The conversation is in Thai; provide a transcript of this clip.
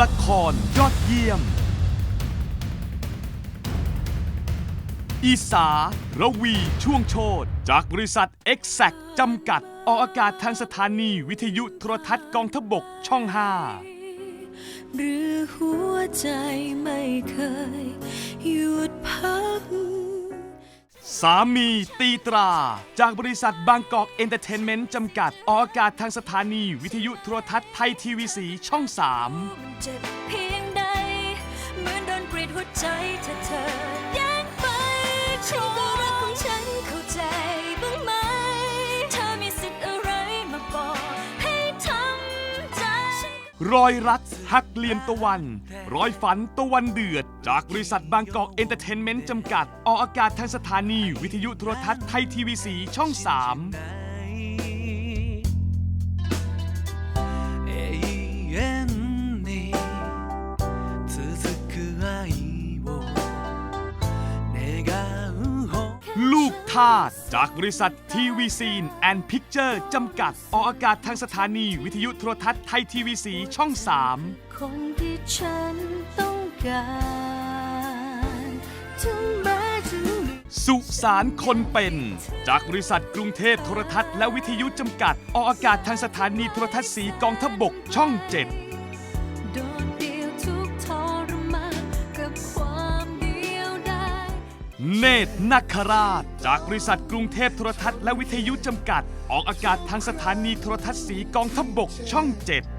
ละครยอดเยี่ยม อีสา ระวี ช่วงโชตจากบริษัท e x a c t จำกัด ออกอากาศทางสถานีวิทยุโทรทัศน์กองทบกช่อง 5หรือหัวใจไม่เคยหยุดพัก สามีตีตรา จากบริษัทบางกอกเอนเตอร์เทนเมนต์จำกัด ออกอากาศทางสถานี วิทยุโทรทัศน์ไทยทีวีสีช่อง 3 เจ็บเพียงใด เหมือนโดนกรีดหัวใจถ้าเธอ รอยรักหักเหลี่ยมตะวัน รอยฝันตะวันเดือด จากบริษัทบางกอกเอนเตอร์เทนเมนต์จำกัด ออกอากาศทางสถานี วิทยุโทรทัศน์ไทยทีวีสีช่อง 3าส จากบริษัททีวีซีนแอนพิกเจอร์จำกัด ออกอากาศทางสถานีวิทยุโทรทัศน์ไทยทีวีสีช่อง3คนที่ฉันต้องการถึงแม้จะเหลือสุสานคนเป็น จากบริษัทกรุงเทพโทรทัศน์และวิทยุจำกัด ออกอากาศทางสถานีโทรทัศน์สีกองทพบกช่อง 7 เนตรนาคราช จากบริษัทกรุงเทพโทรทัศน์และวิทยุจำกัด ออกอากาศทางสถานีโทรทัศน์สีกองทพบกช่อง7